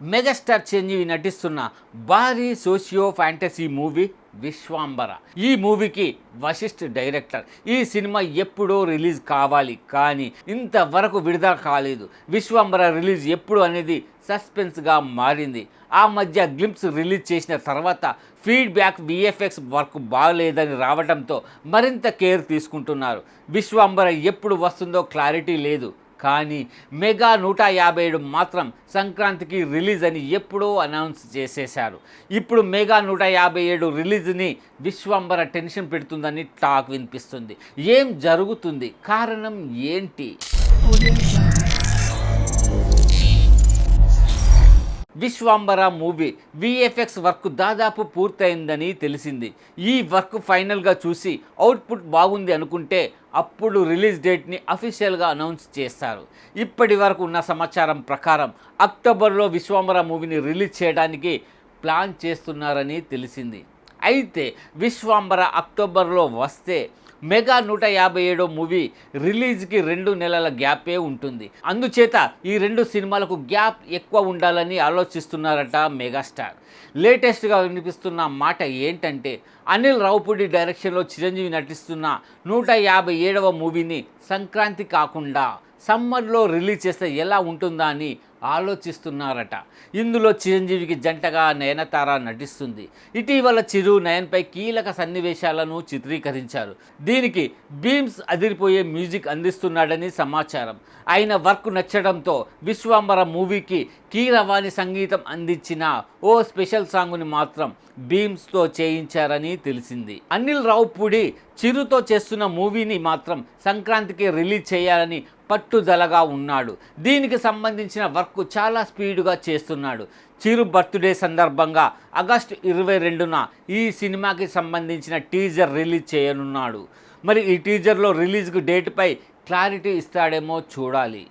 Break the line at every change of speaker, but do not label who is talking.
Megastar Chiranjeevi నటిస్తున్న భారీ socio fantasy movie Vishwambhara. ఈ మూవీకి వశిష్ఠ్ డైరెక్టర్. ఈ సినిమా ఎప్పుడో రిలీజ్ కావాలి కానీ ఇంతవరకు విడుదల కాలేదు. విశ్వాంబర రిలీజ్ ఎప్పుడు అనేది సస్పెన్స్గా మారింది. ఆ మధ్య గ్లింప్స్ రిలీజ్ చేసిన తర్వాత ఫీడ్బ్యాక్ విఎఫ్ఎక్స్ వర్క్ బాగలేదని రావడంతో మరింత కేర్ తీసుకుంటున్నారు. విశ్వాంబర ఎప్పుడు వస్తుందో క్లారిటీ లేదు. కానీ మెగా నూట యాభై ఏడు మాత్రం సంక్రాంతికి రిలీజ్ అని ఎప్పుడో అనౌన్స్ చేసేశారు. ఇప్పుడు మెగా నూట యాభై ఏడు రిలీజ్ని విశ్వంబర టెన్షన్ పెడుతుందని టాక్ వినిపిస్తుంది. ఏం జరుగుతుంది? కారణం ఏంటి? విశ్వాంబర మూవీ విఎఫ్ఎక్స్ వర్క్ దాదాపు పూర్తయిందని తెలిసింది. ఈ వర్క్ ఫైనల్గా చూసి అవుట్పుట్ బాగుంది అనుకుంటే అప్పుడు రిలీజ్ డేట్ని అఫీషియల్గా అనౌన్స్ చేస్తారు. ఇప్పటి వరకు ఉన్న సమాచారం ప్రకారం అక్టోబర్లో విశ్వాంబర మూవీని రిలీజ్ చేయడానికి ప్లాన్ చేస్తున్నారని తెలిసింది. అయితే విశ్వాంబర అక్టోబర్లో వస్తే మెగా నూట యాభై ఏడో మూవీ రిలీజ్కి రెండు నెలల గ్యాపే ఉంటుంది. అందుచేత ఈ రెండు సినిమాలకు గ్యాప్ ఎక్కువ ఉండాలని ఆలోచిస్తున్నారట మెగాస్టార్. లేటెస్ట్గా వినిపిస్తున్న మాట ఏంటంటే అనిల్ రావుపూడి డైరెక్షన్లో చిరంజీవి నటిస్తున్న నూట యాభై ఏడవ మూవీని సంక్రాంతి కాకుండా సమ్మర్లో రిలీజ్ చేస్తే ఎలా ఉంటుందా అని ఆలోచిస్తున్నారట. ఇందులో చిరంజీవికి జంటగా నయనతార నటిస్తుంది. ఇటీవల చిరు నయన్పై కీలక సన్నివేశాలను చిత్రీకరించారు. దీనికి బీమ్స్ అదిరిపోయే మ్యూజిక్ అందిస్తున్నాడని సమాచారం. ఆయన వర్క్ నచ్చడంతో విశ్వాంబర మూవీకి కీరవాణి సంగీతం అందించిన ఓ స్పెషల్ సాంగ్ని మాత్రం బీమ్స్తో చేయించారని తెలిసింది. అనిల్ రావుపూడి చిరుతో చేస్తున్న మూవీని మాత్రం సంక్రాంతికి రిలీజ్ చేయాలని పట్టుదలగా ఉన్నాడు. దీనికి సంబంధించిన వర్క్ చాలా స్పీడ్గా చేస్తున్నాడు. చిరు బర్త్డే సందర్భంగా ఆగస్టు ఇరవై రెండున ఈ సినిమాకి సంబంధించిన టీజర్ రిలీజ్ చేయనున్నాడు. మరి ఈ టీజర్లో రిలీజ్కు డేట్పై క్లారిటీ ఇస్తాడేమో చూడాలి.